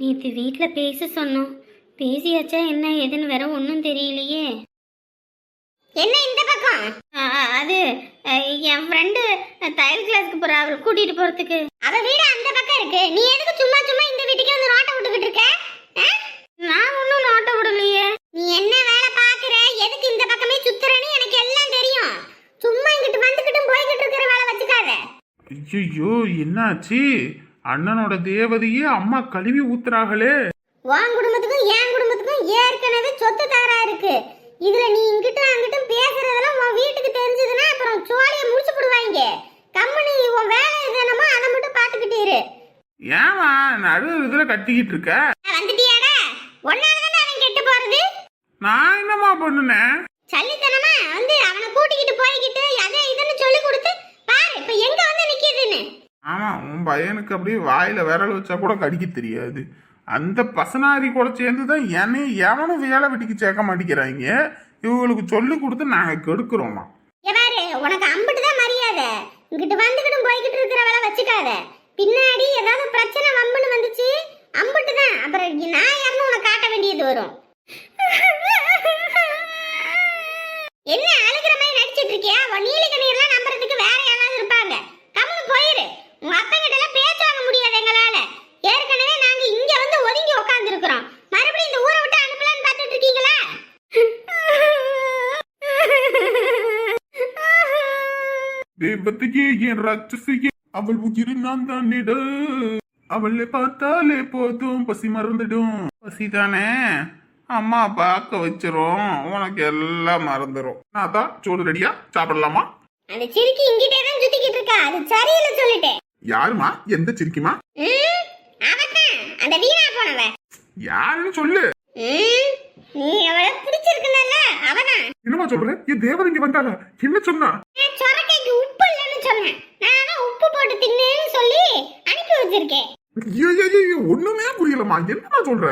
நேற்று வீட்டில் பேச சொன்னோம். பேசியாச்சா என்ன ஏதுன்னு வேற ஒன்றும் தெரியலையே. என்ன இந்த பக்கம்? அது என் ஃப்ரெண்டு தையல் கிளாஸ்க்கு போகிறா அவள் கூட்டிகிட்டு போகிறதுக்கு அவ வீடு அந்த பக்கம் இருக்கு. நீ எதுக்கு சும்மா சும்மா இந்த வீட்டுக்கே வந்து நோட்டை விட்டுக்கிட்டு இருக்க? நான் ஒன்றும் நோட்ட விடலையே. நீ என்ன வேலை பாக்குற எதுக்கு இந்த பக்கமே சுத்துறன்னு எனக்கு எல்லாம் தெரியும். சும்மா இங்கிட்டு வந்துகிட்டும் போய்கிட்டு இருக்கிற வேலை வச்சுக்காத. ஐயோ என்னாச்சு? அண்ணனோட தேவதையே அம்மா கழுவி ஊத்துறாங்களே. உன் குடும்பத்துக்கும் என் குடும்பத்துக்கும் ஏற்கனவே சொத்து தகரா இருக்கு. இதுல நீ இங்கிட்டும் அங்கிட்டும் பேசுறதெல்லாம் உன் வீட்டுக்கு தெரிஞ்சதுன்னா அப்புறம் சோழியை முடிச்சு போடுவாங்க கம்மனி உன் வேலை எதுனமோ அதை மட்டும் பாத்துக்கிட்டு இரு. ஏமா நடு இதுல கத்திக்கிட்டு இருக்க? வந்துட்டியாடா? ஒன்னாலதானே அவன் கெட்டு போறது? நான் என்னம்மா பண்ணுனேன் சல்லித்தனமா வந்து அவனை கூட்டிக்கிட்டு போய்கிட்டு அதை இதுன்னு சொல்லி கொடுத்து பாரு இப்ப எங்க வந்து ஆமாம் உன் பையனுக்கு அப்படியே வாயில் விரல் வச்சா கூட கடிக்க தெரியாது. அந்த பசனாரி கூட சேர்ந்து தான் என்னை எவனும் வேலை வெட்டிக்கு சேர்க்க மாட்டேங்கிறாங்க. இவங்களுக்கு சொல்லி கொடுத்து நாங்கள் கெடுக்கிறோமா? உனக்கு அம்பிட்டு தான் மரியாதை. இங்கிட்டு வந்துகிட்டும் போய்கிட்டு இருக்கிற வேலை வச்சுக்காத. பின்னாடி ஏதாவது பிரச்சனை வம்புன்னு வந்துச்சு அம்பிட்டு தான் அப்புறம் நான் யாருன்னு உனக்கு காட்ட வேண்டியது வரும். என்ன அழுகிற மாதிரி நடிச்சிட்டு இருக்கியா? உன் நீலி கண்ணீர்லாம் நம்புறதுக்கு வேற உங்க அப்பா கிட்ட எல்லாம் பேச்சு வாங்க முடியாது எங்களால. ஏற்கனவே நாங்க இங்க வந்து ஒதுங்கி உட்கார்ந்து இருக்கிறோம் மறுபடியும் இந்த ஊரை விட்டு அனுப்பலான்னு பார்த்துட்டு இருக்கீங்களா? தேவதையே என் ராட்சசியே அவள் உயிர் நான் தானிட. அவளை பார்த்தாலே போதும் பசி மறந்துடும். பசி தானே அம்மா பார்க்க வச்சிரும். உனக்கு எல்லாம் மறந்துடும் நான் தான் சோறு ரெடியா சாப்பிடலாமா? அந்த சிரிக்கி இங்கிட்டே தான் சுத்திக்கிட்டு இருக்கா. அது சரியில்லை சொல்லிட்டேன். யாருமா? எந்த சிரிக்குமா? அந்த வீணா போனவ யாருன்னு சொல்லு. நீ அவளை பிடிச்சிருக்குனல்ல அவதான். என்னமா சொல்ற? என் தேவதை இங்க வந்தாளா? என்ன சொன்னா? நான் சொரக்கைக்கு உப்பு இல்லைன்னு சொன்னேன். நான் உப்பு போட்டு தின்னுன்னு சொல்லி அனுப்பி வச்சிருக்கேன். ஐயோ, ஒண்ணுமே புரியலமா என்னமா சொல்ற?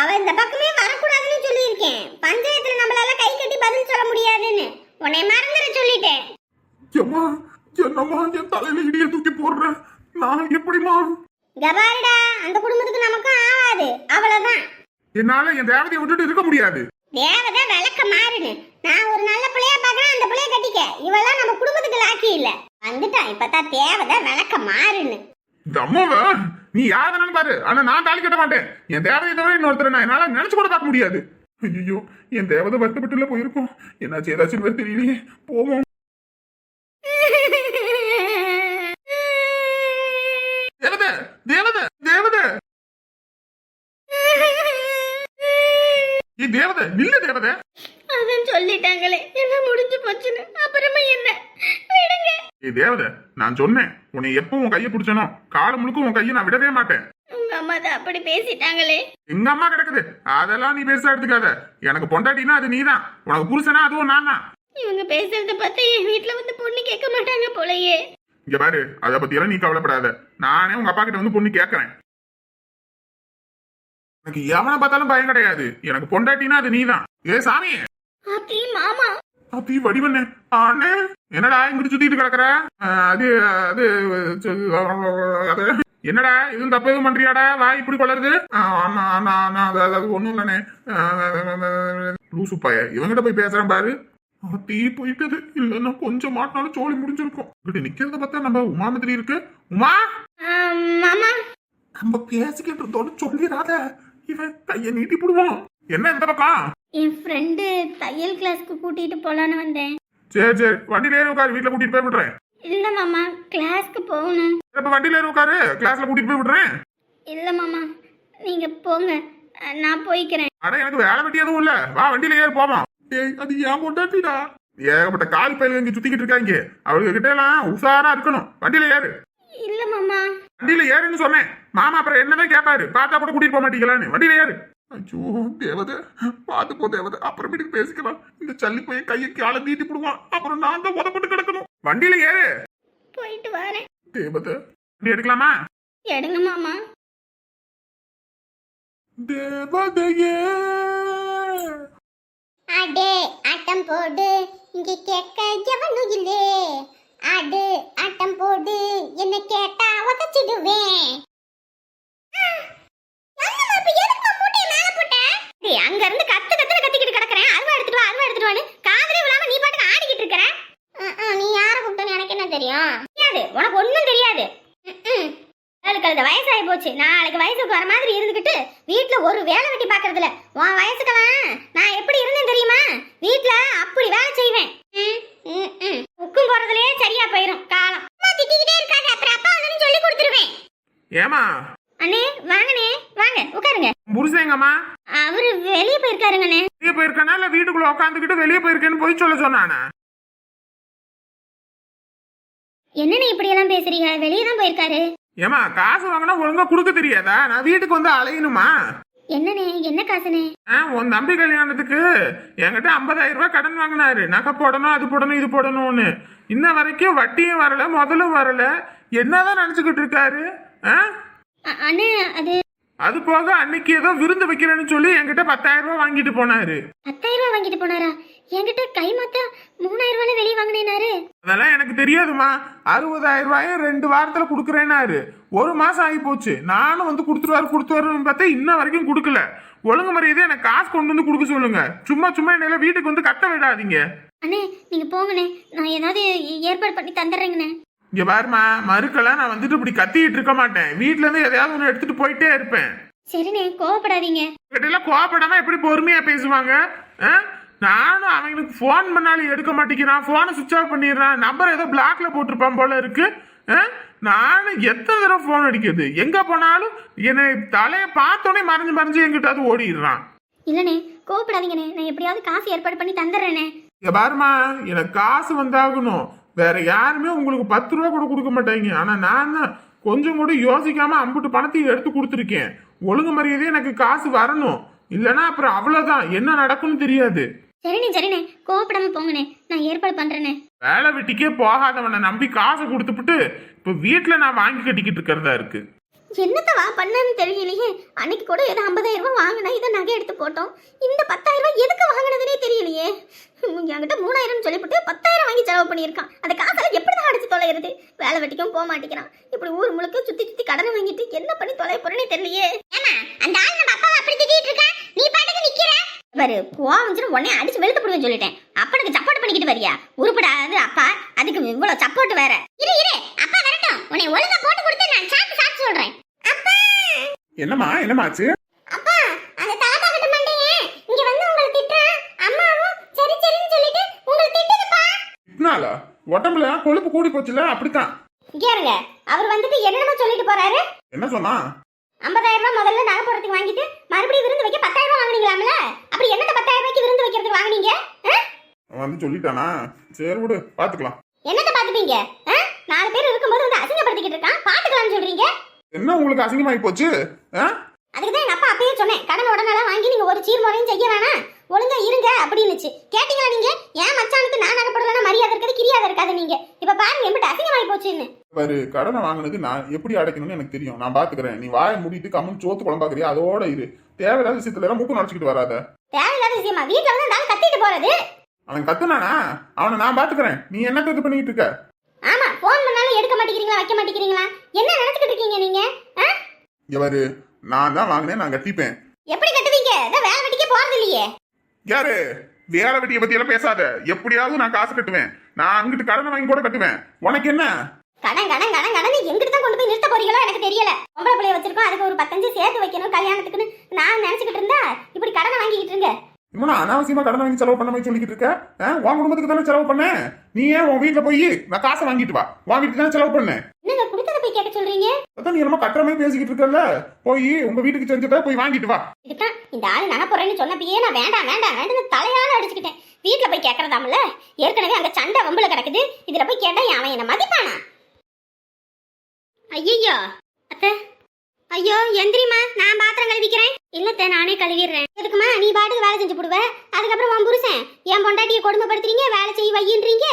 அவ இந்த பக்கமே வரக்கூடாதுன்னு சொல்லியிருக்கேன். பஞ்சாயத்துல நம்மளால கை கட்டி பதில் சொல்ல முடியாதுன்னு. உன்னை மறந்துட சொல்லிட்டேன். என்னம்மா என் தலையில இடிய தூக்கி போடுற நான் எப்படிமா கபாரிடா அந்த குடும்பத்துக்கு நமக்கும் ஆகாது அவ்வளவுதான். என்னால என் தேவதையை விட்டுட்டு இருக்க முடியாது. தேவதை விளக்க மாறுன்னு. நான் ஒரு நல்ல பிள்ளைய பார்க்கறேன் அந்த பிள்ளைய கட்டிக்க. இவெல்லாம் நம்ம குடும்பத்துக்கு லாக்கி இல்ல. வந்துட்டான் இப்பதான் தேவதை விளக்க மாறுன்னு. இந்த அம்மாவ நீ யாருன்னு பாரு. ஆனா நான் தாலி கட்ட மாட்டேன். என் தேவதையை தவிர இன்னொருத்தரை நான் என்னால நினைச்சு கூட பார்க்க முடியாது. ஐயோ என் தேவதை வருத்தப்பட்டுல போயிருக்கோம். என்னாச்சு ஏதாச்சும் தெரியலையே. போவோம். தேவதை நில்ல தேவதை. அதான் சொல்லிட்டாங்களே எல்லாம் முடிஞ்சு போச்சுன்னு. அப்புறமா என்ன? விடுங்க. ஏய் தேவதை நான் சொன்னேன் உன்னை எப்போ உன் கையை பிடிச்சனோ காலம் முழுக்க உன் கையை நான் விடவே மாட்டேன். உங்க அம்மா தான் அப்படி பேசிட்டாங்களே. எங்க அம்மா கிடக்குது அதெல்லாம் நீ பெருசா எடுத்துக்காத. எனக்கு பொண்டாட்டினா அது நீதான் உனக்கு புருஷனா அதுவும் நான் தான் இவங்க பேசுறத பார்த்தா என் வீட்ல வந்து பொண்ணு கேட்க மாட்டாங்க போலயே. இங்க பாரு அத பத்தி எல்லாம் நீ கவலைப்படாத. நானே உங்க அப்பா கிட்ட வந்து பொண்ணு கேக்குறேன். எனக்கு எவனை பார்த்தாலும் பயம் கிடையாது. எனக்கு பொண்டாட்டினா அது நீதான். ஏ சாமி! அப்படி மாமா! அப்படி வடிவண்ணே. ஆனே என்னடா இங்கிட்டு சுத்திட்டு கிடக்குற? அது அது அது. என்னடா இதுவும் தப்பு எதுவும் பண்றியாடா? வா இப்படி கொளருது? ஆஹ், நான் நான் நான் அது அது ஒண்ணும் இல்லனே லூசு பைய. இவங்கிட்ட போய் பேசுறேன் பாரு. தீ போயிட்டது. இல்லைன்னா கொஞ்சம் மாட்டினாலும் சோழி முடிஞ்சிருக்கும். இப்படி நிக்கிறத பார்த்தா நம்ம உமா மாதிரி இருக்கு. உமா! நம்ம பேசிக்கிட்டு இருந்தோன்னு சொல்லிடாத. இவன் கைய நீட்டி போடுவான். என்ன இந்த பக்கம்? என் ஃப்ரெண்டு தையல் கிளாஸ்க்கு கூட்டிட்டு போலான்னு வந்தேன். சரி சரி. வண்டியில ஏறி உட்காரு. வீட்டுல கூட்டிட்டு போய் விடுறேன். இல்ல மாமா கிளாஸ்க்கு போகணும். இப்ப வண்டியில ஏறி உட்காரு. கிளாஸ்ல கூட்டிட்டு போய் விடுறேன். இல்ல மாமா நீங்க போங்க. நான் போய்க்கிறேன். அட எனக்கு வேலை வெட்டி எதுவும் இல்ல. வா வண்டியில ஏறி போவோம். ஏய் அது ஏன் கொண்டாட்டிடா ஏகப்பட்ட கால் பயில இங்க சுத்திக்கிட்டு இருக்காங்க. அவங்க கிட்ட எல்லாம் உஷாரா இருக்கணும். வண்டியில ஏறு. இல்ல மாமா. வண்டியில ஏறுன்னு சொன்னேன். மாமா அப்புறம் என்னதான் கேட்பாரு பார்த்தா கூட கூட்டிட்டு போக மாட்டீங்களான்னு. வண்டியில ஏறு. ஐயோ தேவதை. பார்த்து போ தேவதை. அப்புறமேட்டுக்கு பேசிக்கலாம். இந்த சல்லி போய் கையை காலை நீட்டி போடுவான். அப்புறம் நான் தான் உதப்பட்டு கிடக்கணும். வண்டியில ஏறு. போயிட்டு வரேன். தேவதை. வண்டி எடுக்கலாமா? எடுங்க மாமா. தேவதையே. அடே ஆட்டம் போடு. இங்க கேட்க எவனும் இல்லே. அது ஆட்டம் போடு. என்ன கேட்டா உதச்சிடுவேன். அங்க இருந்து கத்து கத்து கத்திக்கிட்டு கிடக்குறேன். அதுவா எடுத்துட்டு வா அதுவா எடுத்துட்டு வான்னு காதலே விழாம நீ பாட்டுக்கு ஆடிக்கிட்டு இருக்கிற? நீ யார கூப்பிட்டோன்னு எனக்கு என்ன தெரியும்? தெரியாது. உனக்கு ஒண்ணும் தெரியாது. அதுக்கு அது வயசாகி போச்சு. நாளைக்கு வயசுக்கு வர மாதிரி இருந்துக்கிட்டு வீட்டில் ஒரு வேலை வெட்டி பார்க்கறதுல உன் வயசுக்கெல்லாம் நான் எப்படி இருந்தேன் தெரியுமா? வீட்டில் அப்படி வேலை செய்வேன். உக்கும் போறதுலயே சரியா போயிரும். காலம். அம்மா திட்டிக்கிட்டே இருக்காங்க அப்புறம் அப்பா வந்து சொல்லி கொடுத்துருவேன். ஏமா அண்ணே வாங்கண்ணே வாங்க உட்காருங்க. புருஷங்கம்மா அவரு வெளியே போயிருக்காருங்கண்ணே. வெளியே போயிருக்கானா? இல்ல வீட்டுக்குள்ள உட்காந்துக்கிட்டு வெளியே போயிருக்கேன்னு போய் சொல்ல சொன்னானா? என்னண்ணே இப்படி எல்லாம் பேசுறீங்க? வெளியே தான் போயிருக்காரு. ஏமா காசு வாங்கினா ஒழுங்கா கொடுக்க தெரியாதா? நான் வீட்டுக்கு வந்து அலையணுமா? என்னண்ணே என்ன காசுண்ணே? ஆ, உன் தம்பி கல்யாணத்துக்கு என்கிட்ட 50000 ரூபாய் கடன் வாங்கினாரு. நகை போடணும் அது போடணும் இது போடணும்னு. இன்ன வரைக்கும் வட்டியும் வரல முதலும் வரல. என்னதான் நினைச்சுக்கிட்டு இருக்காரு? அண்ணே அது அது போக அன்னைக்கு ஏதோ விருந்து வைக்கிறேன்னு சொல்லி என்கிட்ட 10000 ரூபாய் வாங்கிட்டு போனாரு. பத்தாயிரம் ரூபாய் வாங்கிட்டு போனாரா? என்கிட்ட கை மாத்தா மூணாயிரம் ரூபாய் வெளியே வாங்கினேனாரு. அதெல்லாம் எனக்கு தெரியாதுமா அறுபதாயிரம் ரூபாயும் ரெண்டு வாரத்துல கொடுக்குறேன்னாரு. ஒரு மாசம் ஆகி போச்சு. நானும் வந்து கொடுத்துருவாரு கொடுத்துருவாருன்னு பார்த்தா இன்ன வரைக்கும் கொடுக்கல. ஒழுங்கு மரியாதை எனக்கு காசு கொண்டு வந்து கொடுக்க சொல்லுங்க. சும்மா சும்மா என்னால வீட்டுக்கு வந்து கத்த விடாதீங்க. அண்ணே நீங்க போங்கண்ணே. நான் ஏதாவது ஏற்பாடு பண்ணி தந்துடுறேங்கண்ணே. இங்க பாருமா மறுக்கெல்லாம் நான் வந்துட்டு இப்படி கத்திக்கிட்டு இருக்க மாட்டேன். வீட்ல இருந்து எதையாவது ஒன்று எடுத்துட்டு போயிட்டே இருப்பேன். சரிண்ணே கோவப்படாதீங்க. கிட்ட கோவப்படாம எப்படி பொறுமையா பேசுவாங்க? ஆ? நானும் அவங்களுக்கு ஃபோன் பண்ணாலும் எடுக்க மாட்டேங்கிறான். ஃபோனை சுவிச் ஆஃப் பண்ணிடுறான். நம்பர் ஏதோ பிளாக்ல போட்டிருப்பான் போல இருக்கு? நானும் எத்தனை தடவை ஃபோன் அடிக்கிறது? எங்க போனாலும் என்னை தலையை பார்த்தோன்னே மறைஞ்சு மறைஞ்சு எங்கிட்டாவது ஓடிடுறான். இல்லண்ணே கோவப்படாதீங்கண்ணே நான் எப்படியாவது காசு ஏற்பாடு பண்ணி தந்துடுறேண்ணே இங்க பாருமா எனக்கு காசு வந்தாகணும். வேற யாருமே உங்களுக்கு பத்து ரூபா கூட கொடுக்க மாட்டாங்க. ஆனா நான் தான் கொஞ்சம் கூட யோசிக்காம அம்புட்டு பணத்தையும் எடுத்து கொடுத்துருக்கேன். ஒழுங்கு மரியாதையே எனக்கு காசு வரணும். இல்லைன்னா அப்புறம் அவ்வளவுதான். என்ன நடக்கும்னு தெரியாது. சரிண்ணே சரிண்ணே. கோவப்படாம போங்கண்ணே. நான் ஏற்பாடு பண்றேண்ணே. வேலை வெட்டிக்கே போகாதவனை நம்பி காசை கொடுத்துப்புட்டு இப்ப வீட்டுல நான் வாங்கி கட்டிக்கிட்டு இருக்கிறதா இருக்கு? என்னத்த வா பண்ணன்னு தெரியலையே. அன்னைக்கு கூட ஏதோ ஐம்பதாயிரம் ரூபாய் வாங்கினா இதை நகை எடுத்து போட்டோம். இந்த பத்தாயிரம் ரூபாய் எதுக்கு வாங்கினதுனே தெரியலையே. என்கிட்ட மூணாயிரம் சொல்லிவிட்டு பத்தாயிரம் வாங்கி செலவு பண்ணியிருக்கான். அந்த காசெல்லாம் எப்படி தான் அடிச்சு தொலைகிறது வேலை வெட்டிக்கும் போக மாட்டேங்கிறான். இப்படி ஊர் முழுக்க சுத்தி சுத்தி கடன் வாங்கிட்டு என்ன பண்ணி தொலைய போறேனே தெரியலையே. ஏமா அந்த ஆள் நம்ம அப்பாவை அப்படி திட்டிட்டு இருக்கா நீ பாட்டுக்கு நிக்கிற பாரு. கோவம் வந்துட்டு உடனே அடிச்சு வெளுத்து போடுவேன் சொல்லிட்டேன். அப்பனுக்கு சப்போர்ட் பண்ணிக்கிட்டு வரியா? உருப்படாது அப்பா. அதுக்கு இவ்வளவு சப்போர்ட் வேற. இரு இரு. அப்பா வரட்டும். உன்னை ஒழுங்கா போட்டு கொடுத்து நான் சாப்பிட்டு சாப்பிட்டு சொல்றேன். அப்பா! என்னம்மா என்னமாச்சு அப்பா அந்த தாத்தா கிட்ட மண்டையே இங்க வந்து உங்களை திட்டுறான் அம்மாவும் சரி சரின்னு சொல்லிட்டு உங்களை திட்டுதுப்பா. இட்னாலா உடம்புல கொழுப்பு கூடி போச்சுல அப்படித்தான். கேளுங்க அவர் வந்துட்டு என்னென்னமோ சொல்லிட்டு போறாரு. என்ன சொன்னா ஐம்பதாயிரம் ரூபாய் முதல்ல நகை போடுறதுக்கு வாங்கிட்டு மறுபடியும் விருந்து வைக்க பத்தாயிரம் ரூபாய் வாங்குனீங்களாம்ல? அப்படி என்னத்த பத்தாயிரம் ரூபாய்க்கு விருந்து வைக்கிறதுக்கு வாங்குனீங்க? வந்து சொல்லிட்டானா? சரி விடு பாத்துக்கலாம். என்னத்த பாத்துப்பீங்க? நாலு பேர் இருக்கும்போது வந்து அசிங்கப்படுத்திக்கிட்டு இருக்கான். பாத்துக்கலாம்னு சொல்றீங்க? என்ன உங்களுக்கு அசிங்கமாயி போச்சு? அதுக்கு தான் எங்க அப்பா அப்பயே சொன்னேன் கடன் உடனே வாங்கி நீங்க ஒரு சீர் முறையும் செய்ய வேணாம். ஒழுங்கா இருங்க அப்படின்னுச்சு. கேட்டீங்களா நீங்க? ஏன் மச்சானுக்கு நான் நகைப்படலாம் மரியாதை இருக்காது கிரியாதை இருக்காது நீங்க. இப்ப பாருங்க எப்படி அசிங்கமாயி போச்சுன்னு. பாரு கடனை வாங்கினது நான் எப்படி அடைக்கணும்னு எனக்கு தெரியும். நான் பாத்துக்கிறேன். நீ வாயை மூடிட்டு கம்மன் சோத்து குழம்பாக்குறியா அதோட இரு. தேவையில்லாத விஷயத்துல எல்லாம் மூக்கு நடிச்சுக்கிட்டு வராத. தேவையில்லாத விஷயமா? வீட்டுல வந்து ஆள் கத்திட்டு போறது? அவன் கத்துனானா? அவனை நான் பாத்துக்கிறேன். நீ என்ன இது பண்ணிட்டு இருக்க? ஆமா போன் பண்ணாலும் எடுக்க மாட்டேங்கிறீங்களா வைக்க மாட்டேங்கிறீங்களா? என்ன நினைச்சுக்கிட்டு இருக்கீங்க நீங்க? இங்க பாரு நான் தான் வாங்கினேன் நான் கட்டிப்பேன். எப்படி கட்டுவீங்க? இதான் வேலை வெட்டிக்கே போறது இல்லையே. யாரு? வேலை வெட்டியை பத்தி எல்லாம் பேசாத. எப்படியாவது நான் காசு கட்டுவேன். நான் அங்கிட்டு கடனை வாங்கி கூட கட்டுவேன். உனக்கு என்ன? கடன் கடன் கடன் கடன். எங்கிட்டு தான் கொண்டு போய் நிறுத்த போறீங்களோ எனக்கு தெரியல. பொம்பளை பிள்ளைய வச்சிருக்கோம். அதுக்கு ஒரு பத்தஞ்சு சேர்த்து வைக்கணும் கல்யாணத்துக்குன்னு நான் நினைச்சுக்கிட்டு இருந்தா இப்படி கடனை வாங்கிக்கிட்டு இருங்க. இவனா அனாவசியமா கடன் வாங்கி செலவு பண்ண மாதிரி சொல்லிக்கிட்டு இருக்க? உன் குடும்பத்துக்கு தானே செலவு பண்ண நீ ஏன் உன் வீட்டுல போய் நான் காசை வாங்கிட்டு வா. வீட்டுக்கு தானே செலவு பண்ணேன் என்னங்க கொடுத்தத போய் கேட்க சொல்றீங்க? அதான் நீ என்னமோ கட்டுற மாதிரி பேசிக்கிட்டு இருக்கல போய் உங்க வீட்டுக்கு செஞ்சதை போய் வாங்கிட்டு வா. இதுதான் இந்த ஆள் நகை போறேன்னு சொன்னப்பயே நான் வேண்டாம் வேண்டாம் வேண்டாம் தலையால அடிச்சுக்கிட்டேன். வீட்டுல போய் கேட்கறதாமல ஏற்கனவே அங்க சண்டை வம்புல கிடக்குது. இதுல போய் கேட்டா அவன் என்ன மதிப்பானா? ஐயோ அத்தை ஐயோ எந்திரிமா நான் பாத்திரம் கழுவிக்கிறேன். இல்லத்த நானே கழுவிடுறேன். எதுக்குமா நீ பாட்டுக்கு வேலை செஞ்சு போடுவ? அதுக்கப்புறம் உன் புருஷன் என் பொண்டாட்டியை கொடுமைப்படுத்துறீங்க வேலை செய்ய வையின்றீங்க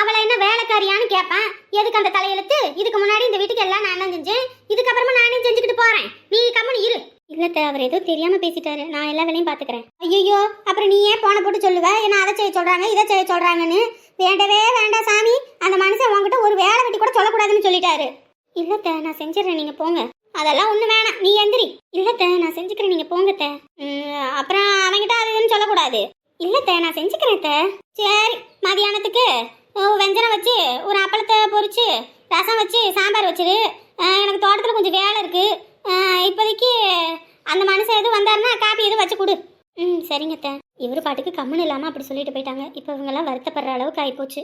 அவளை என்ன வேலைக்காரியான்னு கேட்பான் எதுக்கு அந்த தலையெழுத்து? இதுக்கு முன்னாடி இந்த வீட்டுக்கு எல்லாம் நான் தான் செஞ்சேன். இதுக்கப்புறமா நானே செஞ்சுக்கிட்டு போறேன். நீ கம்மனு இரு. இல்லத்த அவர் ஏதோ தெரியாம பேசிட்டாரு. நான் எல்லா வேலையும் பாத்துக்கிறேன். ஐயோ அப்புறம் நீ ஏன் போன போட்டு சொல்லுவ? என்ன அதை செய்ய சொல்றாங்க இதை செய்ய சொல்றாங்கன்னு. வேண்டவே வேண்டாம் சாமி. அந்த மனுஷன் உன்கிட்ட ஒரு வேலை வெட்டி கூட சொல்லக்கூடாதுன்னு சொல்லிட்டாரு. இல்லத்த நான் செஞ்சிடறேன் நீங்க போங்க. அதெல்லாம் ஒன்றும் வேணாம். நீ எந்திரி. இல்லத்த நான் செஞ்சுக்கிறேன். நீங்க போங்கத்த. அப்புறம் அவன்கிட்ட அது இதுன்னு சொல்லக்கூடாது. இல்லத்த நான் செஞ்சுக்கிறேன் சரி மதியானத்துக்கு வெஞ்சனம் வச்சு ஒரு அப்பளத்தை பொறிச்சு ரசம் வச்சு சாம்பார் வச்சிரு. எனக்கு தோட்டத்தில் கொஞ்சம் வேலை இருக்கு. இப்போதைக்கு அந்த மனுஷன் எதுவும் வந்தாருன்னா காப்பி எதுவும் வச்சு கொடு. ம் சரிங்கத்த. இவர் பாட்டுக்கு கம்முன்னு இல்லாமல் அப்படி சொல்லிட்டு போயிட்டாங்க. இப்போ இவங்கெல்லாம் வருத்தப்படுற அளவுக்கு ஆகிப்போச்சு